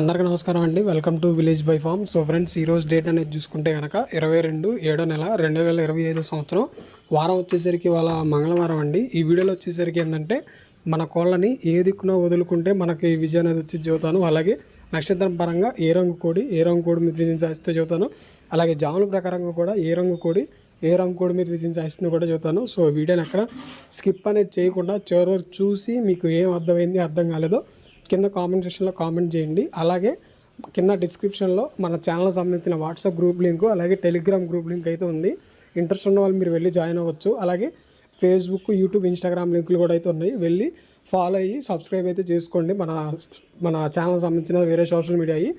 అందరికీ నమస్కారం అండి. Welcome to village by farm so friends ఈ రోజు డేట్ అనేది చూసుకుంటే కనుక ఇరవై రెండు ఏడో నెల రెండు వేల ఇరవై ఐదు సంవత్సరం. వారం వచ్చేసరికి వాళ్ళ మంగళవారం అండి. ఈ వీడియోలో వచ్చేసరికి ఏంటంటే మన కోళ్ళని ఏ దిక్కున వదులుకుంటే మనకి విజయం అనేది వచ్చి చెబుతాను అలాగే నక్షత్రం పరంగా ఏ రంగు కోడి ఏ రంగు కోడి మీద విజయం సాధిస్తే చెబుతాను అలాగే జాముల ప్రకారంగా కూడా ఏ రంగు కోడి ఏ రంగు కోడి మీద విజయం సాధిస్తుందో కూడా చెబుతాను సో వీడియోని అక్కడ స్కిప్ అనేది చేయకుండా చివరి చూసి మీకు ఏం అర్థమైంది అర్థం కాలేదో కింద కామెంట్ సెక్షన్లో కామెంట్ చేయండి. అలాగే కింద డిస్క్రిప్షన్లో మన ఛానల్ సంబంధించిన వాట్సాప్ గ్రూప్ లింక్ అలాగే టెలిగ్రామ్ గ్రూప్ లింక్ అయితే ఉంది. ఇంట్రెస్ట్ ఉన్న వాళ్ళు మీరు వెళ్ళి జాయిన్ అవ్వచ్చు. అలాగే ఫేస్బుక్ యూట్యూబ్ ఇన్స్టాగ్రామ్ లింకులు కూడా అయితే ఉన్నాయి. వెళ్ళి ఫాలో అయ్యి సబ్స్క్రైబ్ అయితే చేసుకోండి. మన మన ఛానల్ సంబంధించిన వేరే సోషల్ మీడియా అయ్యి.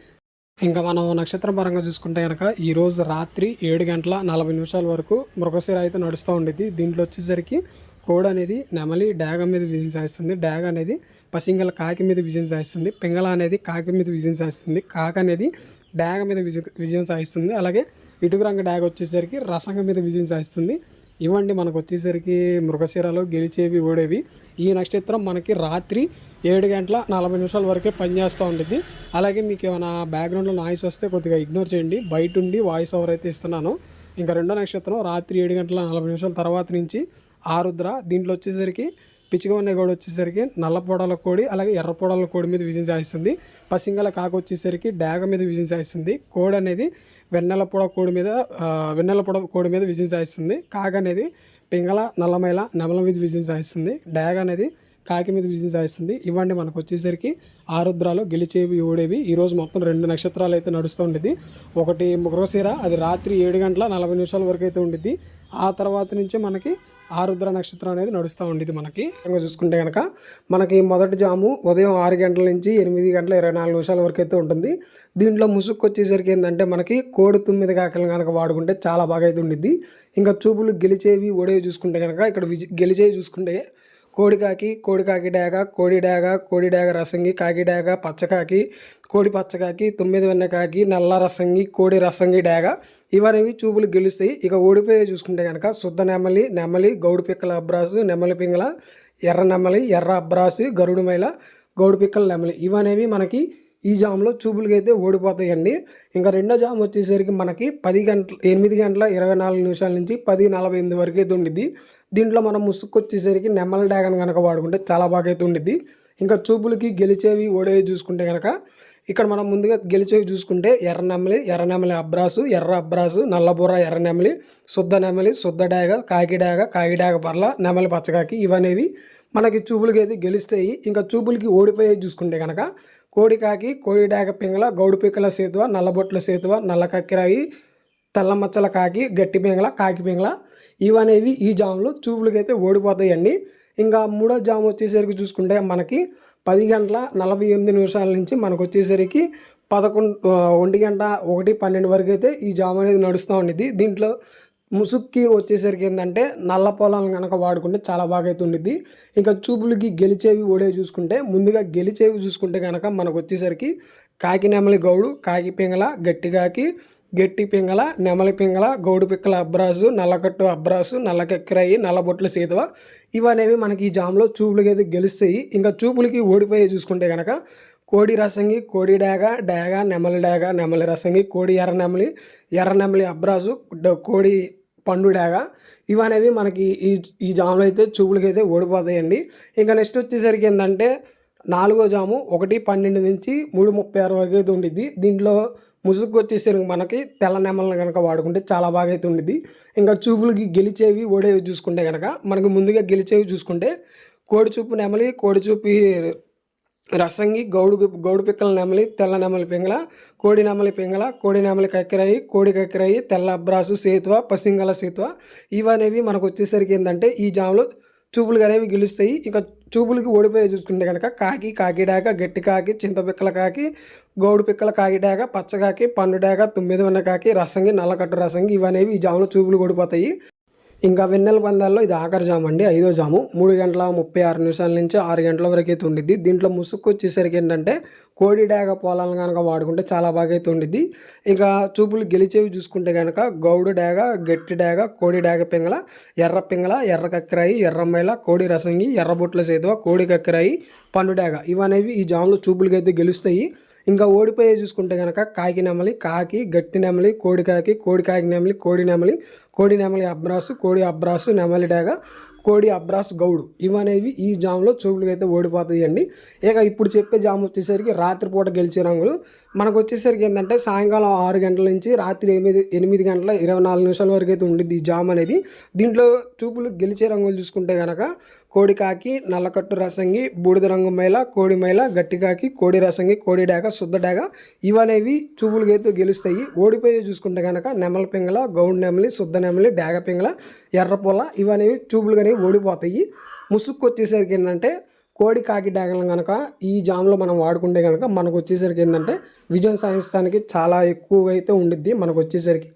ఇంకా మనం నక్షత్రం పరంగా చూసుకుంటే కనుక ఈరోజు రాత్రి ఏడు గంటల నలభై నిమిషాల వరకు మృగశిర అయితే నడుస్తూ ఉండేది. దీంట్లో వచ్చేసరికి కోడ్ అనేది నెమలి డాగ మీద విజయం సాధిస్తుంది. డాగ అనేది పసింగల కాకి మీద విజయం సాధిస్తుంది. పింగళ అనేది కాకి మీద విజయం సాధిస్తుంది. కాక అనేది డాగ మీద విజయ విజయం సాధిస్తుంది. అలాగే ఇటుకు రంగు డాగ వచ్చేసరికి రసంగ మీద విజయం సాధిస్తుంది. ఇవ్వండి మనకు వచ్చేసరికి మృగశిరలో గెలిచేవి ఓడేవి. ఈ నక్షత్రం మనకి రాత్రి ఏడు గంటల నలభై నిమిషాల వరకే పనిచేస్తూ ఉంటుంది అలాగే మీకు ఏమైనా బ్యాక్గ్రౌండ్లో నాయిస్ వస్తే కొద్దిగా ఇగ్నోర్ చేయండి. బయట ఉండి వాయిస్ ఓవర్ అయితే ఇస్తున్నాను. ఇంకా రెండో నక్షత్రం రాత్రి ఏడు గంటల నలభై నిమిషాల తర్వాత నుంచి ఆరుద్ర దీంట్లో వచ్చేసరికి పిచ్చుకవన్న కోడి వచ్చేసరికి నల్ల పొడల కోడి అలాగే ఎర్ర పొడల కోడి మీద విజయం సాధిస్తుంది. పసింగల కాకు వచ్చేసరికి డాగ మీద విజయం సాధిస్తుంది. కోడి అనేది వెన్నెల పొడ కోడి మీద వెన్నెల పొడ కోడి మీద విజయం సాధిస్తుంది. కాగ అనేది పింగళ నల్లమైల నెమల మీద విజయం సాధిస్తుంది. డాగ అనేది కాకి మీద విజయం సాధిస్తుంది. ఇవ్వండి మనకు వచ్చేసరికి ఆరుద్రాలు గెలిచేవి ఓడేవి. ఈరోజు మొత్తం రెండు నక్షత్రాలు అయితే నడుస్తూ ఉండేది ఒకటి మృగశిర అది రాత్రి ఏడు గంటల నలభై నిమిషాల వరకు అయితే ఉండిద్ది. ఆ తర్వాత నుంచి మనకి ఆరుద్ర నక్షత్రం అనేది నడుస్తూ ఉండేది మనకి. ఇంకా చూసుకుంటే కనుక మనకి మొదటి జాము ఉదయం ఆరు గంటల నుంచి ఎనిమిది గంటల ఇరవై నాలుగు నిమిషాల వరకు అయితే ఉంటుంది. దీంట్లో ముసుగు వచ్చేసరికి ఏంటంటే మనకి కోడి తొమ్మిది కాకలు కనుక వాడుకుంటే చాలా బాగా అయితే ఉండిద్ది. ఇంకా చూపులు గెలిచేవి ఓడేవి చూసుకుంటే కనుక ఇక్కడ విజ గెలిచేవి చూసుకుంటే కోడికాకి కోడికాకి డాగ కోడి డాగ కోడి డాగ రసంగి కాకి డాగ పచ్చకాకి కోడి పచ్చకాకి తొమ్మిది వెన్నకాకి నల్ల రసంగి కోడి రసంగి డాగ ఇవనేవి చూపులు గెలుస్తాయి. ఇక ఓడిపోయి చూసుకుంటే కనుక శుద్ధ నెమలి నెమలి గౌడు పిక్కల అబ్రాసు నెమలి పింగళ ఎర్ర నెమలి ఎర్ర అబ్రాసు గరుడు మైల గౌడు పిక్కల నెమలి ఇవనేవి మనకి ఈ జామ్లో చూపులకి అయితే ఓడిపోతాయండి. ఇంకా రెండో జామ్ వచ్చేసరికి మనకి పది గంటల ఎనిమిది గంటల ఇరవై నాలుగు నిమిషాల నుంచి పది నలభై ఎనిమిది వరకు అయితే ఉండిద్ది. దీంట్లో మనం ముసుగు వచ్చేసరికి నెమ్మల డ్యాగన్ కనుక వాడుకుంటే చాలా బాగా అయితే ఉండిద్ది. ఇంకా చూపులకి గెలిచేవి ఓడేవి చూసుకుంటే కనుక ఇక్కడ మనం ముందుగా గెలిచేవి చూసుకుంటే ఎర్ర నెమలి ఎర్ర నెమలి అబ్రాసు ఎర్ర అబ్రాసు నల్లబుర్ర ఎర్ర నెమలి శుద్ధ నెమలి శుద్ధ డాగ కాకి డాగ కాకి డాగ పర్ల నెమలి పచ్చకాకి ఇవనేవి మనకి చూపులకి అయితే గెలుస్తాయి. ఇంకా చూపులకి ఓడిపోయేవి చూసుకుంటే కనుక కోడికాకి కోడి పింగళ గౌడు పిక్కల సేతువ నల్లబొట్ల సేతువ నల్ల కక్కిరాయి తెల్ల కాకి గట్టి పింగళ కాకి పింగళ. ఇవనేవి ఈ జాములు. చూపులకైతే ఓడిపోతాయండి. ఇంకా మూడో జాము వచ్చేసరికి చూసుకుంటే మనకి పది గంటల నలభై ఎనిమిది నిమిషాల నుంచి మనకు వచ్చేసరికి పదకొండు ఒంటి గంట ఒకటి పన్నెండు వరకు అయితే ఈ జాము అనేది నడుస్తూ ఉండేది దీంట్లో ముసుక్కి వచ్చేసరికి ఏంటంటే నల్ల పొలాలను కనుక వాడుకుంటే చాలా బాగా అయితే ఉండిద్ది ఇంకా చూపులకి గెలిచేవి ఓడే చూసుకుంటే ముందుగా గెలిచేవి చూసుకుంటే కనుక మనకు వచ్చేసరికి కాకి నెమలి గౌడు కాకి పింగళ గట్టి కాకి గట్టి పింగళ నెమలి పింగళ గౌడు పిక్కల అబ్రాసు నల్లకట్టు అబ్రాసు నల్లకెక్కరాయి నల్లబొట్ల సీతవ ఇవనేవి మనకి ఈ జామ్లో చూపులకి అయితే గెలుస్తాయి. ఇంకా చూపులకి ఓడిపోయి చూసుకుంటే కనుక కోడి రసంగి కోడి డాగ డాగ నెమలి డాగ నెమలి రసంగి కోడి ఎర్ర నెమలి ఎర్ర నెమలి అబ్రాజు కోడి పండు డాగ. ఇవనేవి మనకి ఈ ఈ జాములు అయితే చూపులకి అయితే ఓడిపోతాయండి. ఇంకా నెక్స్ట్ వచ్చేసరికి ఏంటంటే నాలుగో జాము ఒకటి పన్నెండు నుంచి మూడు ముప్పై ఆరు వరకు అయితే ఉండిద్ది. దీంట్లో ముసుగు వచ్చేసరికి మనకి తెల్ల నెమలను కనుక వాడుకుంటే చాలా బాగా అయితే ఉండిద్ది. ఇంకా చూపులకి గెలిచేవి ఓడేవి చూసుకుంటే కనుక మనకి ముందుగా గెలిచేవి చూసుకుంటే కోడి చూపు నెమలి కోడి చూపి రసంగి గౌడు గౌడు పిక్కల నెమలి తెల్ల నెమలి పింగళ కోడి నెమలి పింగళ కోడి నెమలి కక్కిరాయి కోడి కక్కిరాయి తెల్ల అబ్రాసు సేతువ పసింగల సేతువ. ఇవనేవి మనకు వచ్చేసరికి ఏంటంటే ఈ జాములో చూపులు అనేవి గెలుస్తాయి. ఇంకా చూపులకి ఓడిపోయి చూసుకుంటే కనుక కాకి కాకిడాక గట్టి కాకి చింతపిక్కల కాకి గౌడు పిక్కల కాకిడాక పచ్చకాకి పండుడాక తొమ్మిది ఉన్న కాకి రసంగి నల్లకట్టు రసంగి ఇవనేవి ఈ జాములో చూపులు ఓడిపోతాయి. ఇంకా వెన్నెల పందాల్లో ఇది ఆఖరి జాము అండి ఐదో జాము. మూడు గంటల ముప్పై ఆరు నిమిషాల నుంచి ఆరు గంటల వరకు అయితే ఉండిద్ది. దీంట్లో ముసుగు వచ్చేసరికి ఏంటంటే కోడి డాగ పొలాలను కనుక వాడుకుంటే చాలా బాగా అయితే ఉండిద్ది. ఇంకా చూపులు గెలిచేవి చూసుకుంటే కనుక గౌడు డాగ గట్టి డాగ కోడి డాగ పింగళ ఎర్ర పింగళ ఎర్ర కక్కరాయి ఎర్రమ్మైల కోడి రసంగి ఎర్రబొట్ల సేతువ కోడి కక్కరాయి పండు డాగ. ఇవనేవి ఈ జాములు చూపులకి అయితే గెలుస్తాయి. ఇంకా ఓడిపోయే చూసుకుంటే కనుక కాకి నెమలి కాకి గట్టి నెమలి కోడి కాకి కోడి కాకి నెమలి కోడి నెమలి కోడి నెమలి అబ్రాసు కోడి అబ్రాసు నెమలి డాగ కోడి అబ్రాస్ గౌడు. ఇవనేవి ఈ జామ్లో చూపులకు అయితే ఓడిపోతాయండి అండి. ఇక ఇప్పుడు చెప్పే జామ్ వచ్చేసరికి రాత్రిపూట గెలిచే రంగులు. మనకు వచ్చేసరికి ఏంటంటే సాయంకాలం ఆరు గంటల నుంచి రాత్రి ఎనిమిది ఎనిమిది గంటల ఇరవై నాలుగు నిమిషాల వరకు అయితే ఉండిద్ది ఈ జామ్ అనేది. దీంట్లో చూపులు గెలిచే రంగులు చూసుకుంటే కనుక కోడి కాకి నల్లకట్టు రసంగి బూడిద రంగు మైల కోడి మైల గట్టి కాకి కోడి రసంగి కోడి డాగ శుద్ధ డాగ ఇవనేవి చూపులు అయితే గెలుస్తాయి. ఓడిపోయి చూసుకుంటే కనుక నెమల పింగళ గౌడ్ నెమలి శుద్ధ నెమలి డాగ పింగళ ఎర్రపొల ఇవనేవి చూపులు కానీ ఓడిపోతాయి. ముసుక్కు వచ్చేసరికి ఏంటంటే కోడి కాకి డాగలను కనుక ఈ జామ్లో మనం వాడుకుంటే కనుక మనకు వచ్చేసరికి ఏంటంటే విజయం సాధించడానికి చాలా ఎక్కువగా అయితే ఉండిద్ది మనకు వచ్చేసరికి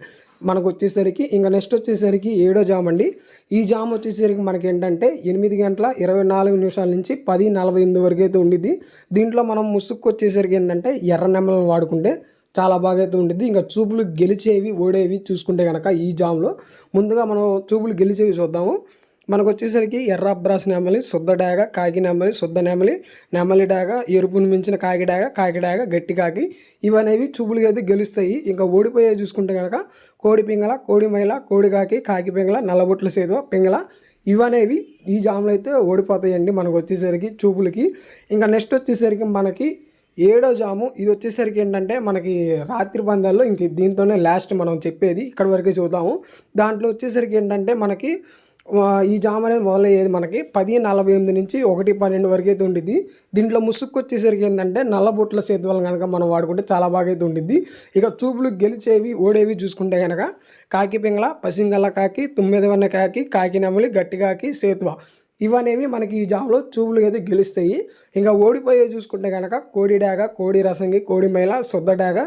మనకు వచ్చేసరికి ఇంకా నెక్స్ట్ వచ్చేసరికి ఏడో జామ్ అండి. ఈ జామ్ వచ్చేసరికి మనకి ఏంటంటే ఎనిమిది గంటల ఇరవై నాలుగు నిమిషాల నుంచి పది నలభై ఎనిమిది వరకు అయితే ఉండిద్ది. దీంట్లో మనం ముసుక్కు వచ్చేసరికి ఏంటంటే ఎర్ర నెమ్మలను వాడుకుంటే చాలా బాగా అయితే ఉండిద్ది. ఇంకా చూపులు గెలిచేవి ఓడేవి చూసుకుంటే కనుక ఈ జామ్లో. ముందుగా మనం చూపులు గెలిచేవి చూద్దాము. మనకు వచ్చేసరికి ఎర్ర అబ్రాస్ నెమలి శుద్ధ డాగ కాకి నెమలి శుద్ధ నెమలి నెమలి డాగ ఎరుపును మించిన కాకి డాగ కాకి డాగ గట్టి కాకి ఇవనేవి చూపులు అయితే గెలుస్తాయి. ఇంకా ఓడిపోయే చూసుకుంటే కనుక కోడి పింగళ కోడి మైల కోడి కాకి కాకి పింగళ నల్లబొట్ల సేదు పింగళ ఇవనేవి ఈ జాములు అయితే ఓడిపోతాయండి మనకు వచ్చేసరికి చూపులకి. ఇంకా నెక్స్ట్ వచ్చేసరికి మనకి ఏడో జాము. ఇది వచ్చేసరికి ఏంటంటే మనకి రాత్రి పందాల్లో ఇంక దీంతోనే లాస్ట్ మనం చెప్పేది ఇక్కడ వరకే చూద్దాము. దాంట్లో వచ్చేసరికి ఏంటంటే మనకి ఈ జామ్ అనేది మొదలయ్యేది మనకి? పది నలభై ఎనిమిది నుంచి ఒకటి పన్నెండు వరకు అయితే ఉండిద్ది. దీంట్లో ముసుక్కు వచ్చేసరికి ఏంటంటే నల్లబొట్ల సేతువలు కనుక మనం వాడుకుంటే చాలా బాగా అయితే ఉండిద్ది. ఇక చూపులు గెలిచేవి ఓడేవి చూసుకుంటే కనుక కాకి పింగళ పసింగల కాకి తుమ్మెదవన్న కాకి కాకి నెమలి గట్టి కాకి సేతువ. ఇవనేవి మనకి ఈ జామ్లో చూపులు అయితే గెలుస్తాయి. ఇంకా ఓడిపోయే చూసుకుంటే కనుక కోడి డాగ కోడి రసంగి కోడి మైల శుద్ధ డాగ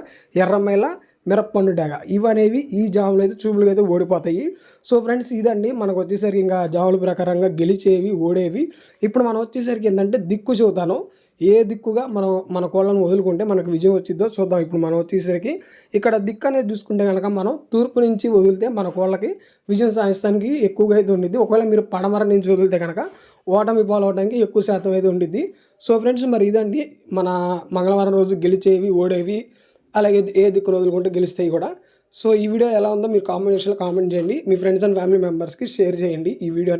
ఎర్ర మైల మిరప్పండు డేగ. ఇవనేవి ఈ జాములు అయితే చూపులు అయితే ఓడిపోతాయి. సో ఫ్రెండ్స్ ఇదండి. మనకు వచ్చేసరికి ఇంకా జాముల ప్రకారంగా గెలిచేవి ఓడేవి. ఇప్పుడు మనం వచ్చేసరికి ఏంటంటే దిక్కు చూద్దాను. ఏ దిక్కుగా మనం మన కోళ్ళను వదులుకుంటే మనకు విజయం వచ్చిద్దో చూద్దాం. ఇప్పుడు మనం వచ్చేసరికి ఇక్కడ దిక్కు అనేది చూసుకుంటే కనుక మనం తూర్పు నుంచి వదిలితే మన కోళ్ళకి విజయం సాధించడానికి ఎక్కువగా అయితే ఉండిద్ది. ఒకవేళ మీరు పడమర నుంచి వదిలితే కనుక ఓటమి పాలవడానికి ఎక్కువ శాతం అయితే ఉండిద్ది. సో ఫ్రెండ్స్ మరి ఇదండి. మన మంగళవారం రోజు గెలిచేవి ఓడేవి. అలాగే ఏ దిక్కును వదులుకుంటే గెలుస్తాయి కూడా. సో ఈ వీడియో ఎలా ఉందో మీరు కామెంట్ సెక్షన్లో కామెంట్ చేయండి. మీ ఫ్రెండ్స్ అండ్ ఫ్యామిలీ మెంబర్స్కి షేర్ చేయండి ఈ వీడియో